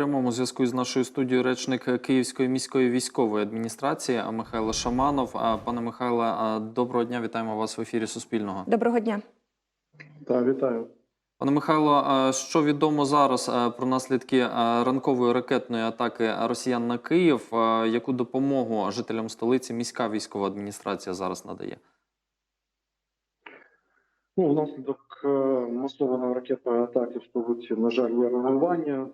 прямому зв'язку з нашою студією речник Київської міської військової адміністрації Михайло Шаманов. Пане Михайле, доброго дня, вітаємо вас в ефірі Суспільного. Доброго дня. Так, вітаю. Пане Михайло, що відомо зараз про наслідки ранкової ракетної атаки росіян на Київ? Яку допомогу жителям столиці міська військова адміністрація зараз надає? Ну, внаслідок е, масованої ракетної атаки в столиці, на жаль, є руйнування,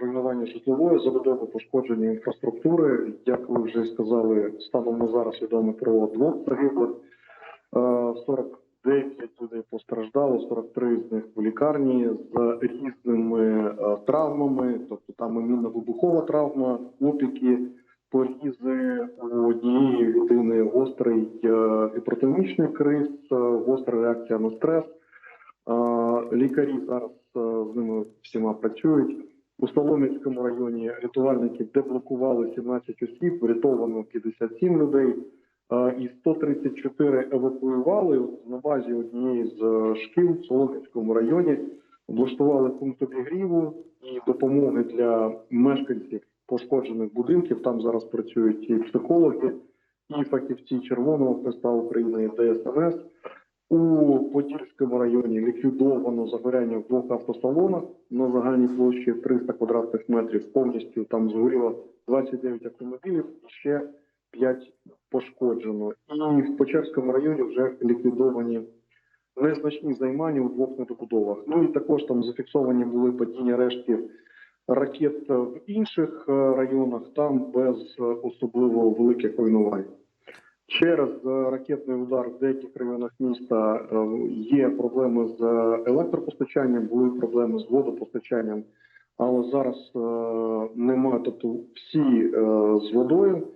руйнування житлової забудови, пошкодження інфраструктури. Як ви вже сказали, станом на зараз відомо про двох загиблих. Е, 49 людей постраждало, 43 з них в лікарні з різними е, травмами, тобто там і мінно-вибухова травма, опіки, порізи у однієї людини гострий е, гіпертонічний криз, е, гостра реакція на стрес. Лікарі зараз е, з ними всіма працюють. У Солом'янському районі рятувальники деблокували 17 осіб, врятовано 57 людей. І 134 евакуювали на базі однієї з е, шкіл в Солом'янському районі. Облаштували пункт обігріву і допомоги для мешканців пошкоджених будинків. Там зараз працюють і психологи, і фахівці Червоного Хреста України, і ДСНС. У Подільському районі ліквідовано загоряння в двох автосалонах на загальній площі 300 квадратних метрів. Повністю там згоріло 29 автомобілів ще 5 пошкоджено. І в Почерському районі вже ліквідовані незначні займання у двох недобудовах. Ну і також там зафіксовані були падіння рештків ракет в інших е, районах, там без е, особливо великих руйнувань. Через е, ракетний удар в деяких районах міста е, є проблеми з електропостачанням, були проблеми з водопостачанням, але зараз е, немає. Тобто всі е, з водою.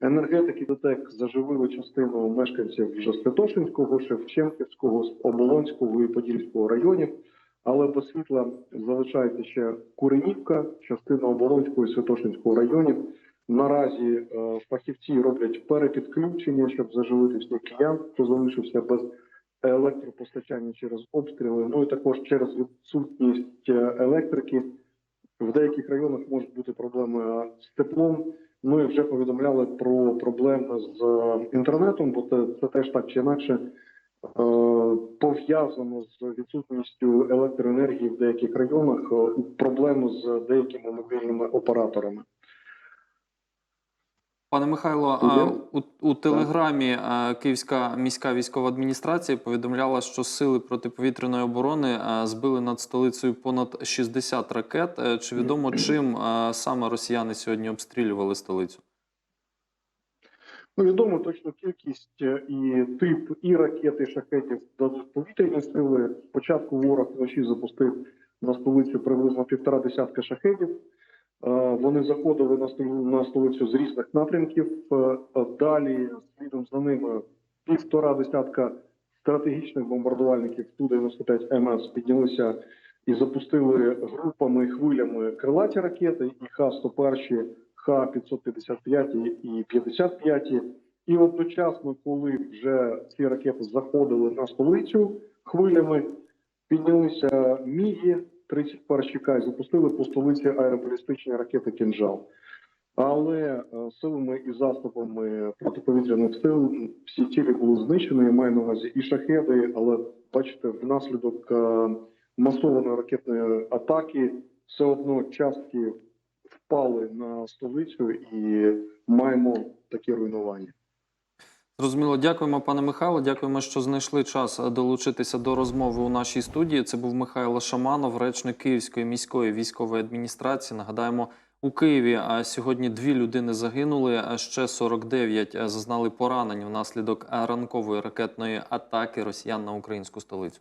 Енергетики ДТЕК заживили частину мешканців вже Святошинського, Шевченківського, Оболонського і Подільського районів. Але без світла залишається ще Куренівка, частина Оболонського і Святошинського районів. Наразі е, фахівці роблять перепідключення, щоб заживити всіх киян, хто залишився без електропостачання через обстріли. Ну і також через відсутність е, електрики. В деяких районах можуть бути проблеми е, з теплом. Ну і вже повідомляли про проблеми з інтернетом, бо це, це теж так чи інакше пов'язано з відсутністю електроенергії в деяких районах, проблеми з деякими мобільними операторами. Пане Михайло, а, у, у телеграмі а, Київська міська військова адміністрація повідомляла, що сили протиповітряної оборони а, збили над столицею понад 60 ракет. Е, Чи відомо чим а, саме росіяни сьогодні обстрілювали столицю? Ну, відомо точну кількість е, і тип і ракет, і шахетів дадуть повітряні сили. Спочатку ворог вночі запустив на столицю приблизно півтора десятка шахетів. Е, Вони заходили на стол- на столицю з різних напрямків. Е, Далі слідом за ними півтора десятка стратегічних бомбардувальників Ту-95 МС піднялися і запустили групами хвилями крилаті ракети і Х-101, Х-555 і 55. І одночасно, коли вже ці ракети заходили на столицю хвилями, піднялися мігі 31 К і запустили по столиці аеробалістичні ракети «Кінжал». Але е, силами і засобами протиповітряних сил всі цілі були знищені. Я маю на увазі і шахеди, але бачите, внаслідок е, масованої ракетної атаки все одно частки впали на столицю і маємо такі руйнування. Зрозуміло, дякуємо, пане Михайло. Дякуємо, що знайшли час е, долучитися до розмови у нашій студії. Це був Михайло Шаманов, речник Київської міської військової адміністрації. Нагадаємо, у Києві сьогодні дві людини загинули, а ще 49 зазнали поранень внаслідок ранкової ракетної атаки росіян на українську столицю.